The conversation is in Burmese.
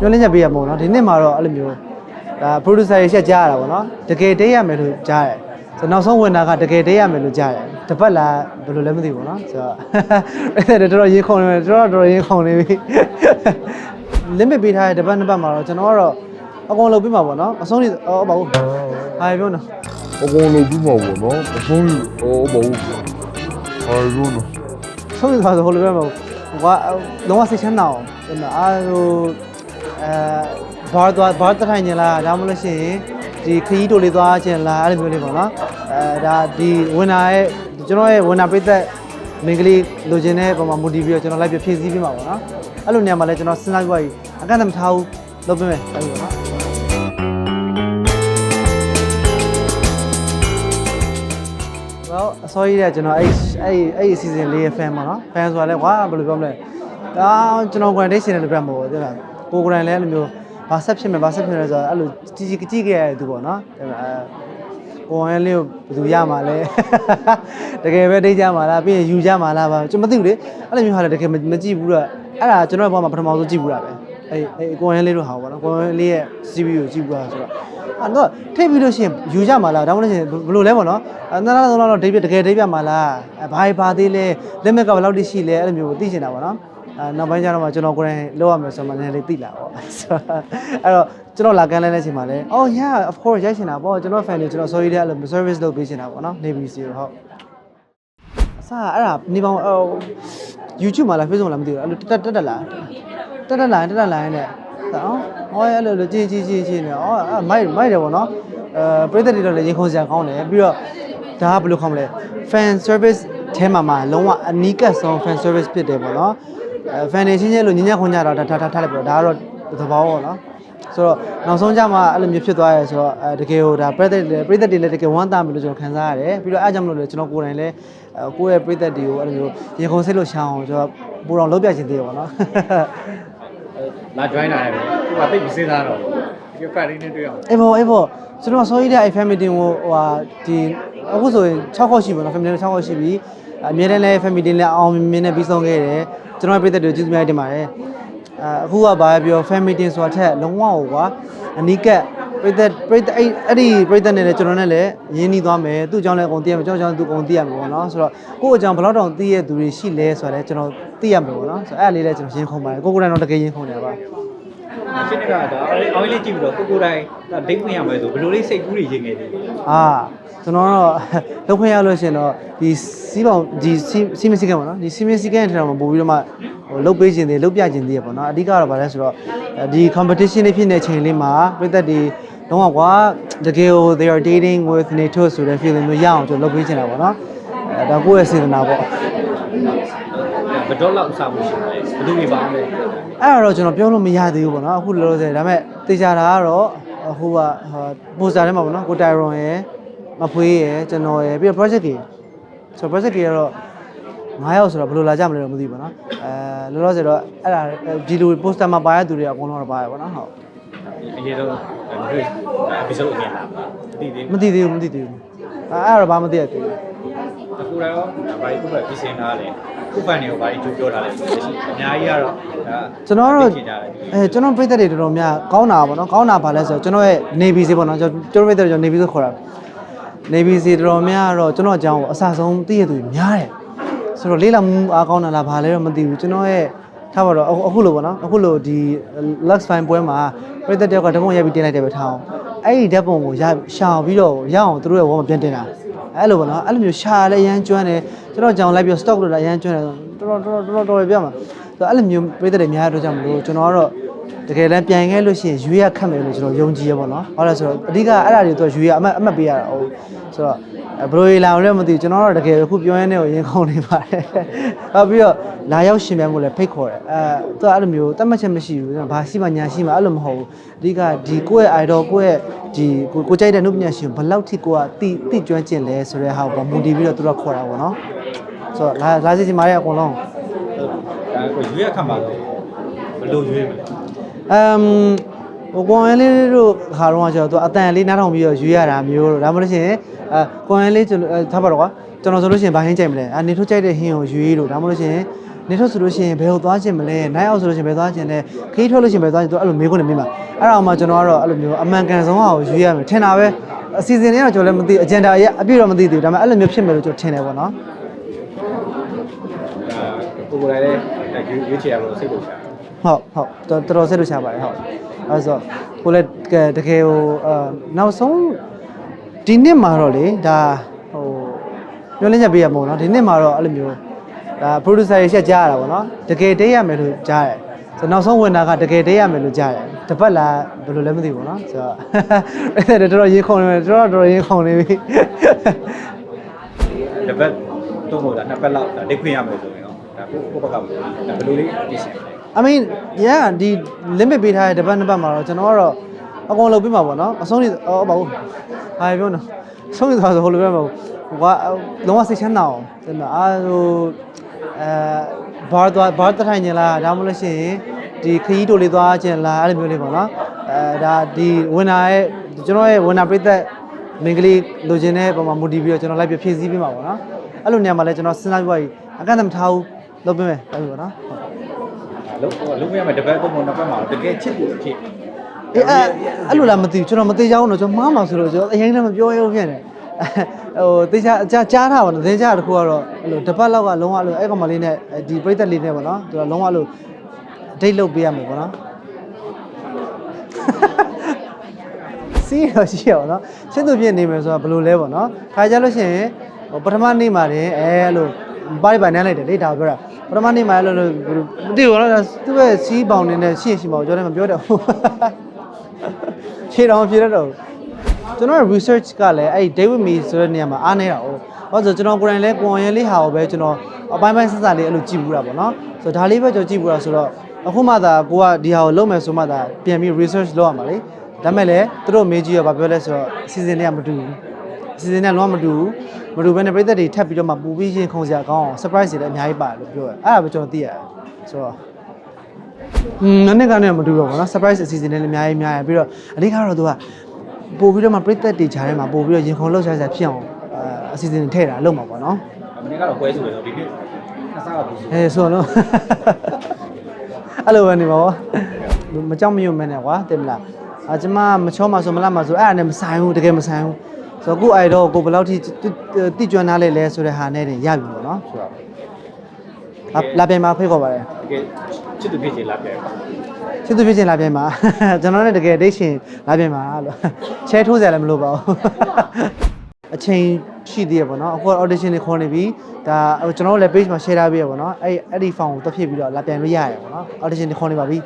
မျောလင်းချက်ပေးရမို့နော်ဒီနှစ်မှာတော့အဲ့လိုမျိုးဒါ producer တွေချက်ကြားရတာပေါ့နော်တကယ်တေးရမယ်လို့ကြားတယ်ဆိုတော့နောက်ဆုံးဝင်တာကတကယ်တေးရမယ်လို့ကြားတယ်တပတ်လားဘယ်လိုလဲမသိဘူးပေါ့နော်ဆိုတော့အဲ့ဒါတော်တော်ရင်ခုန်နေတယ်တော်တော်တော်တော်ရင်ခုန်နေပြီ limit ပေးထားတဲ့တပတ်နှစ်ပတ်မှာတော့ကျွန်တော်ကတော့အကုန်လုပ်ပြီးမှာပေါ့နော်အဆုံးနေအော်ပါဘူးဟာပြောနော်အကုန်လုံးပြီးမှာပေါ့နော်အဆုံးကြီးအော်ဘာလို့ဟာရုံးနော်ဆုံးနေသွားဆိုဟိုလိုပဲမဟုတ်ကွာလုံးဝစိတ်ချမ်းသာအောင်ကျွန်တော်အားဟို အဲဘာသွားဘာတထိုင်ညလားဒါမှမဟုတ်လို့ရှိရင်ဒီခရီးတိုလေးသွားခြင်းလားအဲ့လိုမျိုးလေးပေါ့နော်အဲဒါဒီဝင်နာရဲ့ကျွန်တော်ရဲ့ဝင်နာပိတ်သက်မင်္ဂလိလိုချင်တဲ့ပုံမှာမူတည်ပြီးတော့ကျွန်တော်လိုက်ပြဖြည့်ဆည်းပေးမှာပေါ့နော်အဲ့လိုနေရာမှာလည်းကျွန်တော်စဉ်းစားပြီးပါအကန့်အသတ်မထားဘူးလုပ်ပေးမယ်အဲ့လိုပေါ့နော်တော့အစောကြီးတဲ့ကျွန်တော်အဲ့အဲ့အဲ့အစီအစဉ်လေးရဲ့ fan ပါနော် fan ဆိုတာလဲကွာဘယ်လိုပြောမလဲဒါကျွန်တော် quarantine ရှင်တဲ့ပြတ်မို့တဲ့လား ကိုကိုယ်တိုင်လဲအဲ့လိုမျိုးဘာဆက်ဖြစ်မယ်ဘာဆက်ဖြစ်မယ်ဆိုတော့အဲ့လိုကြီးကြီးကြည့်ခဲ့ရတဲ့သူပေါ့နော်ဒါပေမဲ့အဲကိုယ်လေးကိုဘယ်သူရမှာလဲတကယ်ပဲဒိတ်ကြမှာလားပြီးရင်ယူကြမှာလားဘာကျွန်တော်မသိဘူးလေအဲ့လိုမျိုးဟာလည်းတကယ်မကြည့်ဘူးတော့အဲ့ဒါကျွန်တော်ဘောမှာပထမဆုံးကြည့်ဘူးတာပဲအဲ့အဲ့ကိုယ်လေးတို့ဟာပေါ့နော်ကိုယ်လေးရဲ့ CPU ကိုကြည့်ဘူးတာဆိုတော့အဲ့တော့ထိပ်ပြီးလို့ရှိရင်ယူကြမှာလားဒါမှမဟုတ်ရှင်ဘယ်လိုလဲပေါ့နော်အဲနှစ်လားသုံးလားတော့ဒိတ်ပြတကယ်ဒိတ်ပြမှာလားအဲဘာဘာသေးလဲလက်မက်ကဘယ်လောက်တိရှိလဲအဲ့လိုမျိုးသိချင်တာပေါ့နော် အဲနောက်ပိုင်းကျတော့မှကျွန်တော်ကိုယ်တိုင်လောက်ရမယ်ဆိုမှလည်းလေးသိလာပေါ့အဲ့တော့ကျွန်တော်လာကမ်းလဲတဲ့အချိန်မှာလဲ oh yeah of course ရိုက်ချင်တာပေါ့ကျွန်တော် fan တွေကျွန်တော် sorry တဲ့အဲ့လို service လုပ်ပေးချင်တာပေါ့နော် navy seal ဟုတ်အစားအဲ့ဒါနေပေါင်းဟို YouTube မှာလား Facebook မှာလားမသိဘူးအဲ့လိုတက်တက်တက်လာတက်တက်လာတက်တက်လာနဲ့အော်ဟောအဲ့လိုလိုကြည့်ကြည့်ကြည့်ကြည့်နေအော်အဲ့မိုက်မိုက်တယ်ပေါ့နော်အဲပြည်သက်တွေတော့လည်းရင်ခုန်စရာကောင်းတယ်ပြီးတော့ဒါကဘယ်လိုခေါ်မလဲ fan service ထဲမှာမှာလုံးဝအနီးကပ်ဆုံး fan service ဖြစ်တယ်ပေါ့နော် အဲ fan တွေချင်းချင်းလို့ညညခွန်ကြတော့ဒါထားထားထားလိုက်ပြီးတော့ဒါကတော့သဘောပေါ့နော်ဆိုတော့နောက်ဆုံးကြမှာအဲ့လိုမျိုးဖြစ်သွားရဲဆိုတော့အဲတကယ်ဟိုဒါပြည်သက်တွေပြည်သက်တွေလည်းတကယ်ဝမ်းသာမယ်လို့ကျွန်တော်ခံစားရတယ်ပြီးတော့အဲ့ကြောင့်မလို့လေကျွန်တော်ကိုယ်တိုင်လည်းအဲကိုယ့်ရဲ့ပြည်သက်တွေကိုအဲ့လိုမျိုးရင်ခုန်စိတ်လို့ရှောင်းအောင်ကျွန်တော်ပူတော်လုပ်ပြချင်သေးတယ်ပေါ့နော်လာ join လာတယ်ပေါ့သူကတိတ်ပြီးစဉ်းစားတော့ဒီ fat လေးနဲ့တွေ့အောင်အေးပေါ့အေးပေါ့ကျွန်တော်ဆော်ရီတဲ့အဲ့ family team ကိုဟိုဟာဒီအခုဆိုရင်6ခေါက်ရှိပါတော့ family 6ခေါက်ရှိပြီ အမြဲတမ်းလည်း family team လည်းအောင်မြင်နေပြီးဆုံးခဲ့တယ်ကျွန်တော်ပြည်သက်တွေကျေးဇူးများတင်ပါတယ်အအခုကဘာပြော family team ဆိုတာထက်လုံးဝဟိုကွာအနီးကပ်ပြည်သက်ပြည်သက်အဲ့အဲ့ဒီပြည်သက်နဲ့လည်းကျွန်တော်နဲ့လည်းရင်းနှီးသွားမယ်သူ့အကြောင်းလည်းအကုန်သိရမယ်ကျွန်တော်အကြောင်းသူအကုန်သိရမယ်ပေါ့နော်ဆိုတော့ကိုယ့်အကြောင်းဘယ်တော့တောင်သိရသူတွေရှိလဲဆိုတာလည်းကျွန်တော်သိရမယ်ပေါ့နော်ဆိုတော့အဲ့အလေးလည်းကျွန်တော်ရင်းခုန်ပါတယ်ကိုကိုယ်တိုင်တော့တကယ်ရင်းခုန်နေပါ ရှင်းနေတာဒါအောင်းလေးကြည့်ပြီးတော့ကိုကိုတိုင်းဒါဒိတ်ခွင့်ရမယ်ဆိုဘယ်လိုလေးစိတ်ကူးတွေရင်ငယ်တယ်အာကျွန်တော်တော့လုပ်ခွင့်ရလို့ရှရင်တော့ဒီစီးပေါင်ဒီစီးစီးမစီကန်ပေါ့နော်ဒီစီးမစီကန်ထဲမှာပို့ပြီးတော့မှဟိုလုပ်ပေးခြင်းတွေလုပ်ပြခြင်းတွေပေါ့နော်အဓိကတော့ဗာလဲဆိုတော့ဒီ competition လေးဖြစ်နေချိန်လေးမှာပြည်သက်ဒီတော့ကွာတကယ်ကို they are dating with nato ဆိုတဲ့ feeling မျိုးရအောင်ကျွန်တော်လုပ်ပေးချင်တာပေါ့နော်အဲဒါကိုယ့်ရဲ့စေတနာပေါ့ဘယ် တော့လောက်အစားမှုရှိတယ်ဘယ်သူတွေပါလဲအဲ့ဒါတော့ကျွန်တော်ပြောလို့မရသေးဘူးပေါ့နော်အခုလောလောဆယ်ဒါပေမဲ့တေချာတာကတော့ဟိုကပိုစတာထဲမှာပေါ့နော်ကိုတိုင်ရွန်ရယ်မဖွေးရယ်ကျွန်တော်ရယ်ပြီးတော့ project ကြီးဆိုတော့ project ကြီးကတော့9ယောက်ဆိုတော့ဘယ်လိုလာကြမလဲတော့မသိဘူးပေါ့နော်အဲလောလောဆယ်တော့အဲ့ဒါဒီလို poster မှာပါရသူတွေအကုန်လုံးတော့ပါရပေါ့နော်ဟုတ်အရေးတော့ဒီ episode အမြင်လာတိတိမသိသေးဘူးမသိသေးဘူးအဲအဲ့ဒါတော့ဘာမှမသိရသေးဘူးအခုတော့ဘာကြီးခုပဲပြင်ဆင်ထားလဲ ခုဖန်တွေကိုဘာကြီးကြိုးပြောထားလဲရှိအများကြီးကတော့ဒါကျွန်တော်တော့ပြင်ကြတယ်အဲကျွန်တော်ပြည့်တဲ့တွေတော်တော်များကောင်းတာပေါ့နော်ကောင်းတာပါလဲဆိုတော့ကျွန်တော်ရဲ့ Navy စီပေါ့နော်ကျွန်တော်ကျွန်တော်ပြည့်တဲ့ကျွန်တော် Navy ဆိုခေါ်တာ Navy စီတော်တော်များတော့ကျွန်တော်အကြောင်းကိုအစဆုံးသိရသူများတယ်ဆိုတော့လေးလာမှုအားကောင်းတာလားဘာလဲတော့မသိဘူးကျွန်တော်ရဲ့ထားပါတော့အခုအခုလို့ပေါ့နော်အခုလို့ဒီ Lux Fine ပွဲမှာပြည့်တဲ့တယောက်ကဓာတ်ပုံရိုက်ပြီးတင်လိုက်တယ်ပဲထားအောင်အဲ့ဒီဓာတ်ပုံကိုရရှာပြီးတော့ရအောင်သူတို့ရဲ့ဝေါ်မှာပြန်တင်တာ အဲ့လိုပေါ့နော်အဲ့လိုမျိုးရှာလဲရမ်းကျွမ်းတယ်ကျွန်တော်အကြောင်းလိုက်ပြီး stock လုပ်တာရမ်းကျွမ်းတယ်တော်တော်တော်တော်တော်ပြမှာဆိုတော့အဲ့လိုမျိုးပြည့်တဲ့များတော့ကြောင့်မလို့ကျွန်တော်ကတော့တကယ်တမ်းပြန်ခဲ့လို့ရှိရင်ရွေးရခတ်မယ်လို့ကျွန်တော်ယုံကြည်ရပါတော့။ဟုတ်လားဆိုတော့အဓိကအဲ့ဒါတွေတော့ရွေးရအမှတ်အမှတ်ပေးရတာဟုတ်ဆိုတော့ ဘယ်လိုလာအောင်လဲမသိဘူးကျွန်တော်တော့တကယ်အခုပြောရင်းနဲ့ကိုရင်ခုန်နေပါတယ်။နောက်ပြီးတော့လာရောက်ရှင်ပြိုင်မှုလည်းဖိတ်ခေါ်တယ်။အဲသူကအဲ့လိုမျိုးတတ်မှတ်ချက်မရှိဘူး။ဘာရှိမှညာရှိမှအဲ့လိုမဟုတ်ဘူး။အဓိကဒီကိုယ့်ရဲ့ idol ကိုယ့်ရဲ့ဒီကိုကိုကြိုက်တဲ့နုပညာရှင်ဘယ်လောက်ထိကိုကတိတိကျွမ်းကျင်လဲဆိုတဲ့ဟာကိုမူတည်ပြီးတော့သူတို့ခေါ်တာပေါ့နော်။ဆိုတော့လာလာစီစီမားရဲ့အကုန်လုံးဒါကိုရွေးရခတ်ပါတော့ဘယ်လိုရွေးမလဲအမ် ဟိုကွန်ရဲလေးတို့ခါတော့ကျတော့သူအတန်လေးနားထောင်ပြီးတော့ရွေးရတာမျိုးတော့ဒါမှမဟုတ်ရှင်အဲကွန်ရဲလေးကျွန်တော်ထားပါတော့ကွာကျွန်တော်ဆိုလို့ရှိရင်ဘာဟင်းကြိုက်မလဲအာနေထုတ်ကြိုက်တဲ့ဟင်းကိုရွေးလို့ဒါမှမဟုတ်ရှင်နေထုတ်ဆိုလို့ရှိရင်ဘယ်ကိုသွားခြင်းမလဲနိုင်အောင်ဆိုလို့ရှိရင်ဘယ်သွားခြင်းလဲခီးထွက်လို့ရှိရင်ဘယ်သွားခြင်းသူအဲ့လိုမေးခွန်းနေမိမှာအဲ့ဒါမှကျွန်တော်ကတော့အဲ့လိုမျိုးအမှန်ကန်ဆုံးဟာကိုရွေးရမယ်ထင်တာပဲအစီအစဉ်တွေကတော့ကျွန်တော်လည်းမသိအဂျန်ဒါရဲ့အပြည့်တော့မသိသေးဘူးဒါပေမဲ့အဲ့လိုမျိုးဖြစ်မယ်လို့ကျွန်တော်ထင်တယ်ပေါ့နော်ဒါကိုကိုယ်တိုင်လည်းရွေးချယ်ရလို့စိတ်လို့ရှာဟုတ်ဟုတ်တော်တော်တော်ဆက်လို့ချပါတယ်ဟုတ် အဲ့ဆိုကိုလည်းတကယ်တကယ်ဟိုအာနောက်ဆုံးဒီနှစ်မှာတော့လေဒါဟိုပြောလင်းချက်ပေးရမဟုတ်နော်ဒီနှစ်မှာတော့အဲ့လိုမျိုးဒါ producer တွေချက်ကြားရတာပေါ့နော်တကယ်တေးရမယ်လို့ကြားတယ်ဆိုတော့နောက်ဆုံးဝင်တာကတကယ်တေးရမယ်လို့ကြားတယ်တပတ်လားဘယ်လိုလဲမသိဘူးနော်ဆိုတော့အဲ့ဒါတော်တော်ရင်ခုန်နေတယ်တော်တော်တော်တော်ရင်ခုန်နေပြီတပတ်တော့မဟုတ်တာနှစ်ပတ်လောက်ဒါဒိတ်ခွင့်ရမယ်ဆိုရင်တော့ဒါကိုကိုဘက်ကဒါဘယ်လိုလေးပြင်ဆင်လဲ I mean yeah ဒီ limit ပေးထားတဲ့တပတ်နှစ်ပတ်မှာတော့ကျွန်တော်ကတော့အကုန်လုပ်ပြီးမှာပေါ့နော်အဆုံးနေအော်ပါဘူးဟာပြောနော်ဆုံးနေသွားဆိုဟိုလိုပဲမဟုတ်ဘူးကွာလုံးဝစိတ်ချမ်းသာအောင်တင်မလားအာဟိုအဲဘာသွားဘာတထိုင်ညလားဒါမှမဟုတ်လို့ရှိရင်ဒီခရီးတိုလေးသွားခြင်းလားအဲ့လိုမျိုးလေးပေါ့နော်အဲဒါဒီဝင်နာရဲ့ကျွန်တော်ရဲ့ဝင်နာပြည့်သက်မင်္ဂလိလိုချင်တဲ့ပုံမှာမူတည်ပြီးတော့ကျွန်တော်လိုက်ပြဖြည့်ဆည်းပေးမှာပေါ့နော်အဲ့လိုနေရာမှာလည်းကျွန်တော်စဉ်းစားပြီးပါပြီအကန့်အသတ်မထားဘူးလုပ်ပေးမယ်ဟုတ်ပြီပေါ့နော်ဟုတ် လုံးလုံးမရမယ်တပတ်တော့မဟုတ်နှစ်ပတ်မှာတကယ်ချစ်ဖို့အဖြစ်အေးအဲ့အဲ့လိုလားမသိဘူးကျွန်တော်မသိကြဘူးတော့ကျွန်တော်မှားမှာဆိုလို့ကျွန်တော်အရင်ကမပြောရဘူးဖြစ်နေဟိုတေချာကြားကြားထားပါတော့သတင်းကြားတစ်ခုကတော့အဲ့လိုတစ်ပတ်လောက်ကလုံးဝအဲ့လိုအဲ့ကောင်မလေးနဲ့ဒီပြိသက်လေးနဲ့ပေါ့နော်သူကလုံးဝအဲ့လိုဒိတ်လုပ်ပေးရမယ်ပေါ့နော်စီးတော့ရှိရပါတော့ရှင်းသူပြည့်နေမယ်ဆိုတာဘယ်လိုလဲပေါ့နော်ခါကြလို့ရှိရင်ဟိုပထမနေ့မှာတင်အဲအဲ့လိုပါးပါနန်းလိုက်တယ်လေဒါပြောတာ ပထမနေ့မှာအဲ့လိုလိုမသိဘူးနော်သူ့ရဲ့စီးပေါင်နေနဲ့ရှင်းရှင်းပါကျွန်တော်လည်းမပြောတော့ဘူးဖြေတော့ဖြေတတ်တော့ဘူးကျွန်တော်ရဲ့ research ကလည်းအဲ့ဒီ David Me ဆိုတဲ့နေရာမှာအားနေတာ哦ဘာလို့ဆိုကျွန်တော်ကိုယ်တိုင်လည်းကိုယ်ရဲလေးဟာကိုပဲကျွန်တော်အပိုင်းပိုင်းဆက်ဆက်လေးအဲ့လိုကြည့်ဘူးတာပေါ့နော်ဆိုတော့ဒါလေးပဲကျွန်တော်ကြည့်ဘူးတာဆိုတော့အခုမှသာကိုကဒီဟာကိုလုပ်မယ်ဆိုမှသာပြန်ပြီး research လုပ်ရမှာလေဒါမဲ့လည်းသူတို့မေးကြည့်ရဘာပြောလဲဆိုတော့ season တွေကမတူဘူး season တွေကလုံးဝမတူဘူးမတူဘဲနဲ့ပြည်သက်တွေထပ်ပြီးတော့မှပူပြီးရင်ခုံစရာကောင်းအောင် surprise တွေလည်းအများကြီးပါတယ်လို့ပြောရတယ်အဲ့ဒါပဲကျွန်တော်သိရတယ်ဆိုတော့ อืมနှစ်ကနေမတူတော့ဘူးเนาะ surprise အစီအစဉ်တွေလည်းအများကြီးများရပြီးတော့အဓိကတော့သူကပို့ပြီးတော့မှပြည့်သက်တေချာထဲမှာပို့ပြီးတော့ရင်ခုန်လှုပ်ရှားရှားဖြစ်အောင်အစီအစဉ်တွေထည့်တာလုပ်မှာပေါ့နော် မနေ့ကတော့ပွဲဆိုတော့ဒီနေ့နှစ်ဆကဘူး အဲဆိုတော့အဲ့လိုပဲနေပါဘောမကြောက်မရွံ့မဲနဲ့ကွာတင်မလားအကျမမချောမှဆိုမလားမဆိုအဲ့ဒါနဲ့မဆိုင်ဘူးတကယ်မဆိုင်ဘူး ဆိုတော့ခုအိုက်တော့ကိုဘယ်လောက်ထိတိကျွမ်းသားလဲလဲဆိုတဲ့ဟာနဲ့တင်ရပြီပေါ့နော်ဆိုတော့လာပြန်มาဖိတ်ခေါ်ပါတယ်တကယ်ချစ်သူဖြစ်ချင်လာပြန်ပါချစ်သူဖြစ်ချင်လာပြန်ပါကျွန်တော်လည်းတကယ်ဒိတ်ရှင်လာပြန်ပါလို့ချဲထိုးစရာလည်းမလိုပါဘူးအချိန်ရှိသေးရပေါ့နော်အခုက audition တွေခေါ်နေပြီဒါကျွန်တော်တို့လည်း page မှာ share ထားပေးရပေါ့နော်အဲ့အဲ့ဒီ form ကိုတက်ဖြစ်ပြီးတော့လာပြန်လို့ရရပေါ့နော် audition တွေခေါ်နေပါပြီ